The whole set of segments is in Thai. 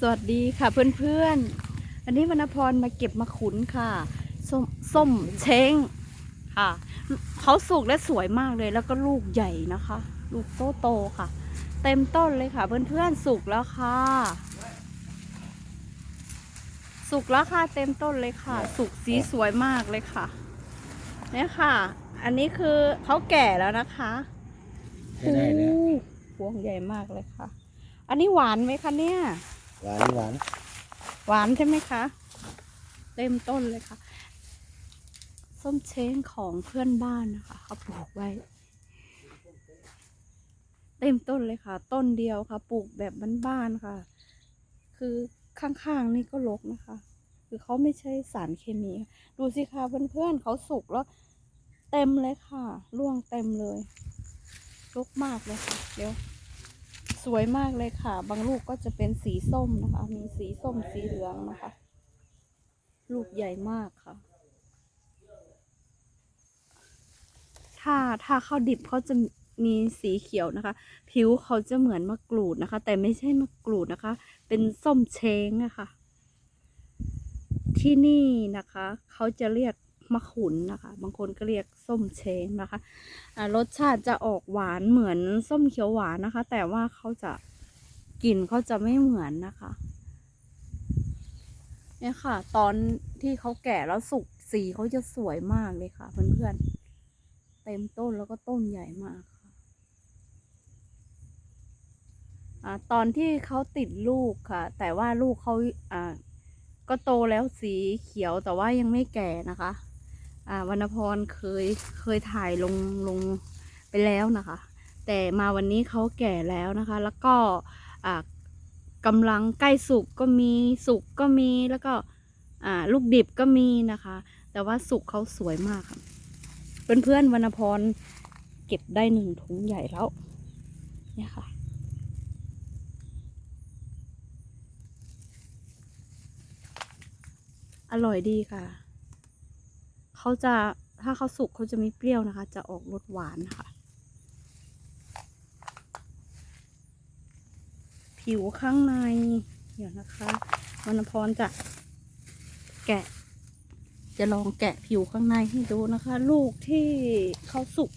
สวัสดีค่ะเพื่อนๆ อันนี้วรรณพรมาเก็บมะขุนค่ะ ส้มส้มเช้งค่ะ เขาสุกและสวยมากเลยแล้วก็ลูกใหญ่นะคะ ลูกโตโตๆค่ะ เต็มต้นเลยค่ะ เพื่อนๆสุกแล้วค่ะ สุกแล้วค่ะเต็มต้นเลยค่ะ สุกสีสวยมากเลยค่ะเนี่ยค่ะ อันนี้คือเขาแก่แล้วนะคะใช้ได้แล้วโอ้พวงใหญ่มากเลยค่ะ อันนี้หวานไหมคะเนี่ย หวานหวานหวานใช่ไหมคะ เต็มต้นเลยค่ะ ส้มเช้งของเพื่อนบ้านนะคะเขาปลูกไว้ เต็มต้นเลยค่ะ ต้นเดียวค่ะ ปลูกแบบบ้านๆค่ะ คือข้างๆนี่ก็รกนะคะ คือเขาไม่ใช่สารเคมี ดูสิคะเพื่อนๆเขาสุกแล้วเต็มเลยค่ะ ร่วงเต็มเลยรกมากเลยค่ะ เดี๋ยว สวยมากเลยค่ะ บางลูกก็จะเป็นสีส้มนะคะ มีสีส้มสีเหลืองนะคะ ลูกใหญ่มากค่ะ ถ้าถ้าข้าวดิบเขาจะมีสีเขียวนะคะ ผิวเขาจะเหมือนมะกรูดนะคะ แต่ไม่ใช่มะกรูดนะคะ เป็นส้มเช้งนะคะ ที่นี่นะคะ เขาจะเรียก มะขุนนะคะ บางคนก็เรียกส้มเช้งนะคะรสชาติจะออกหวานเหมือนส้มเขียวหวานนะคะ แต่ว่าเขาจะกลิ่นเขาจะไม่เหมือนนะคะเนี่ยค่ะ ตอนที่เขาแก่แล้วสุกสีเขาจะสวยมากเลยค่ะ เพื่อนๆเต็มต้นแล้วก็ต้นใหญ่มากค่ะอ่าตอนที่เขาติดลูกค่ะ แต่ว่าลูกเขาอ่าก็โตแล้วสีเขียวแต่ว่ายังไม่แก่นะคะ วรรณพรเคยเคยถ่ายลงลงไปแล้วนะคะ แต่มาวันนี้เขาแก่แล้วนะคะ แล้วก็กำลังใกล้สุกก็มีสุกก็มีแล้วก็ลูกดิบก็มีนะคะ แต่ว่าสุกเขาสวยมากค่ะเพื่อนๆวรรณพรเก็บได้หนึ่งถุงใหญ่แล้วเนี่ยค่ะอร่อยดีค่ะ เขาจะถ้าเขาสุกเขาจะไม่เปรี้ยวนะคะ จะออกรสหวานนะคะผิวข้างใน เดี๋ยวนะคะวรรณพรจะแกะ จะลองแกะผิวข้างในให้ดูนะคะ ลูกที่เขาสุก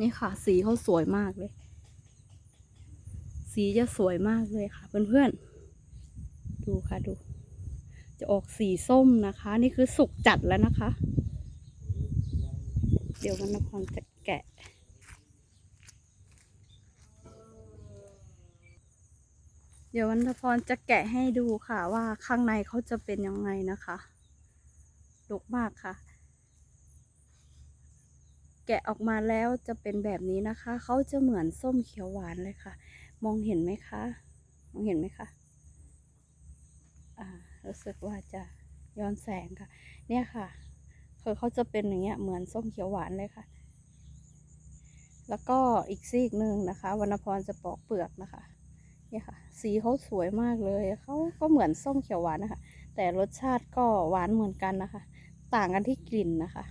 นี่ค่ะ สีเขาสวยมากเลย สีจะสวยมากเลยค่ะ เพื่อนๆ ดูค่ะดู จะออกสีส้มนะคะ นี่คือสุกจัดแล้วนะคะ เดี๋ยววรรณพรจะแกะ เดี๋ยววรรณพรจะแกะให้ดูค่ะว่าข้างในเขาจะเป็นยังไงนะคะดกมากค่ะ แกะออกมาแล้วจะเป็นแบบนี้นะคะ เขาจะเหมือนส้มเขียวหวานเลยค่ะ มองเห็นไหมคะ มองเห็นไหมคะ รู้สึกว่าจะย้อนแสงค่ะ เนี่ยค่ะคือเขาจะเป็นอย่างเงี้ยเหมือนส้มเขียวหวานเลยค่ะ แล้วก็อีกซีกหนึ่งนะคะวรรณพรจะปอกเปลือกนะคะเนี่ยค่ะ สีเขาสวยมากเลยเขาก็เหมือนส้มเขียวหวานนะคะ แต่รสชาติก็หวานเหมือนกันนะคะ ต่างกันที่กลิ่นนะคะ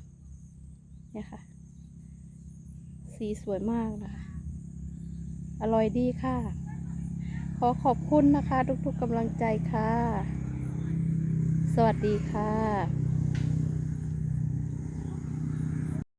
เนี่ยค่ะ สีสวยมากนะคะ อร่อยดีค่ะ ขอขอบคุณนะคะ ทุกๆกำลังใจค่ะ สวัสดีค่ะ